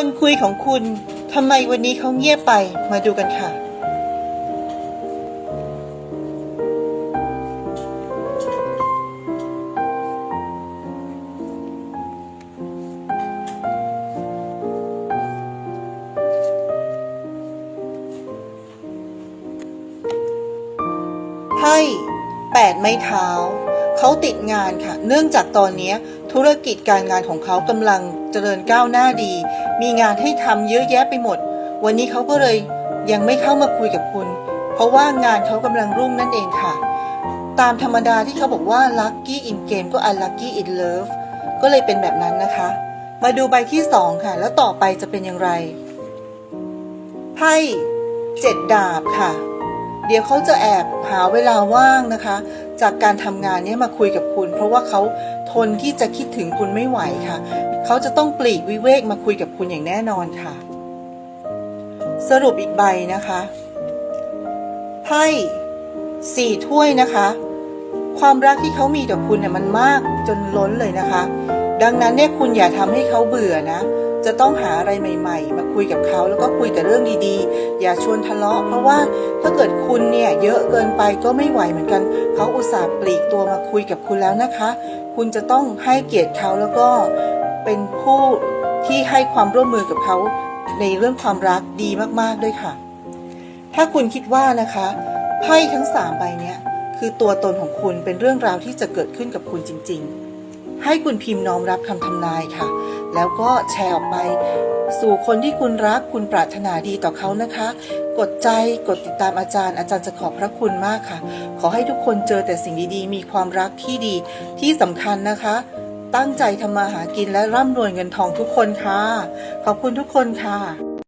คนคุยของคุณทำไมวันนี้เขาเงียบไปมาดูกันค่ะไพ่แปดไม้เท้า เขาติดงานค่ะ เนื่องจากตอนนี้ธุรกิจการงานของเขากำลังเจริญก้าวหน้าดี มีงานให้ทำเยอะแยะไปหมด วันนี้เขาก็เลยยังไม่เข้ามาคุยกับคุณ เพราะว่างานเขากำลังรุ่งนั่นเองค่ะ ตามธรรมดาที่เขาบอกว่า lucky in game ก็ unlucky in love ก็เลยเป็นแบบนั้นนะคะ มาดูใบที่สองค่ะ แล้วต่อไปจะเป็นอย่างไรไพ่เจ็ดดาบค่ะ เดี๋ยวเขาจะแอบหาเวลาว่างนะคะ จากการทำงานนี้มาคุยกับคุณ เพราะว่าเขาทนที่จะคิดถึงคุณไม่ไหวค่ะ เขาจะต้องปลีกวิเวกมาคุยกับคุณอย่างแน่นอนค่ะ สรุปอีกใบนะคะไพ่สี่ถ้วยนะคะ ความรักที่เขามีต่อคุณเนี่ยมันมากจนล้นเลยนะคะ ดังนั้นเนี่ยคุณอย่าทำให้เขาเบื่อนะ จะต้องหาอะไรใหม่ ๆ มาคุยกับเขาแล้วก็คุยแต่เรื่องดีๆ อย่าชวนทะเลาะ เพราะว่าถ้าเกิดคุณเนี่ยเยอะเกินไปก็ไม่ไหวเหมือนกัน เขาอุตส่าห์ปลีกตัวมาคุยกับคุณแล้วนะคะ คุณจะต้องให้เกียรติเขาแล้วก็เป็นผู้ที่ให้ความร่วมมือกับเขาในเรื่องความรักดีมากๆด้วยค่ะ ถ้าคุณคิดว่านะคะไพ่ทั้งสามใบเนี้ยคือตัวตนของคุณเป็นเรื่องราวที่จะเกิดขึ้นกับคุณจริง ๆ ให้คุณพิมพ์น้อมรับคำทำนายค่ะ แล้วก็แชร์ออกไป สู่คนที่คุณรักคุณปรารถนาดีต่อเขานะคะ กดใจกดติดตามอาจารย์ อาจารย์จะขอบพระคุณมากค่ะ ขอให้ทุกคนเจอแต่สิ่งดีๆ มีความรักที่ดีที่สำคัญนะคะ ตั้งใจทำมาหากินและร่ำรวยเงินทองทุกคนค่ะ ขอบคุณทุกคนค่ะ